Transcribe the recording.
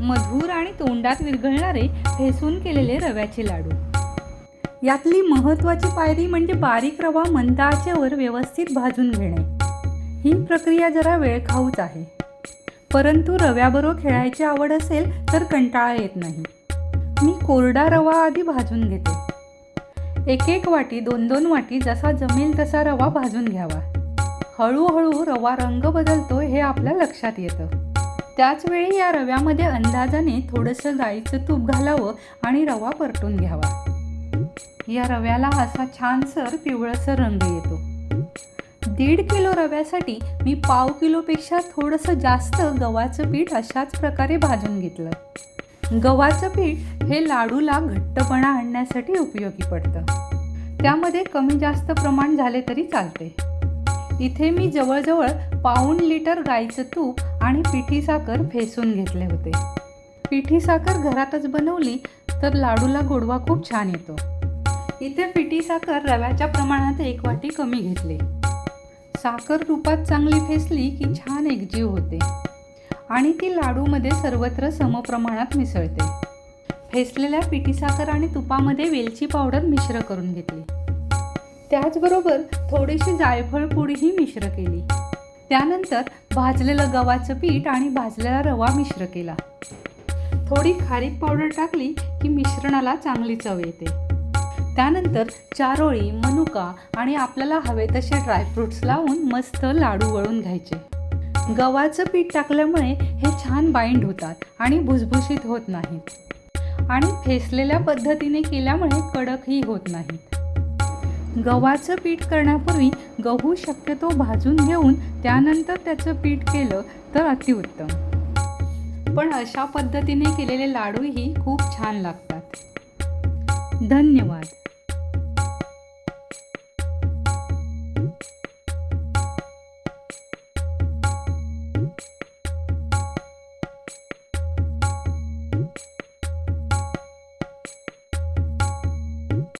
मधुर आणि तोंडात विरघळणारे फेसून केलेले रव्याचे लाडू. यातली महत्त्वाची पायरी म्हणजे बारीक रवा मंद व्यवस्थित भाजून घेणे. ही प्रक्रिया जरा वेळखाऊच आहे. परंतु रव्याबरोबर खेळायची आवड असेल तर कंटाळा येत नाही. मी कोरडा रवा आधी भाजून घेते. एक एक वाटी दोन दोन वाटी जसा जमेल तसा रवा भाजून घ्यावा. हळूहळू रवा रंग बदलतो हे आपल्या लक्षात येतं. त्याचवेळी या रव्यामध्ये अंदाजाने थोडंसं गाईचं तूप घालावं आणि रवा परतून घ्यावा. या रव्याला असा छानसर पिवळसर रंग येतो. दीड किलो रव्यासाठी मी पाव किलोपेक्षा थोडंसं जास्त गव्हाचं पीठ अशाच प्रकारे भाजून घेतलं. गव्हाचं पीठ हे लाडूला घट्टपणा आणण्यासाठी उपयोगी पडतं. त्यामध्ये कमी जास्त प्रमाण झाले तरी चालते. इथे मी जवळजवळ पाऊण लिटर गाईचं तूप आणि पिठी साखर फेसून घेतले होते. पिठी साखर घरातच बनवली तर लाडूला गोडवा खूप छान येतो. इथे पिठी साखर रव्याच्या प्रमाणात एक वाटी कमी घेतली. साखर तुपात चांगली फेसली की छान एकजीव होते. आणि ती लाडूमध्ये सर्वत्र समप्रमाणात मिसळते. फेसलेल्या पिठी साखर आणि तुपामध्ये वेलची पावडर मिश्र करून घेतली. त्याचबरोबर थोडीशी जायफळ पुडीही मिश्र केली. त्यानंतर भाजलेलं गव्हाचं पीठ आणि भाजलेला रवा मिश्र केला. थोडी खारीक पावडर टाकली की मिश्रणाला चांगली चव येते. त्यानंतर चारोळी मनुका आणि आपल्याला हवे तसे ड्रायफ्रुट्स लावून मस्त लाडू वळून घ्यायचे. गव्हाचं पीठ टाकल्यामुळे हे छान बाइंड होतात आणि भुसभुशीत होत नाहीत. आणि फेसलेल्या पद्धतीने केल्यामुळे कडकही होत नाहीत. गव्हाचं पीठ करण्यापूर्वी गहू शक्यतो भाजून घेऊन त्यानंतर त्याचं पीठ केलं तर अतिउत्तम. पण अशा पद्धतीने केलेले लाडूही खूप छान लागतात. धन्यवाद.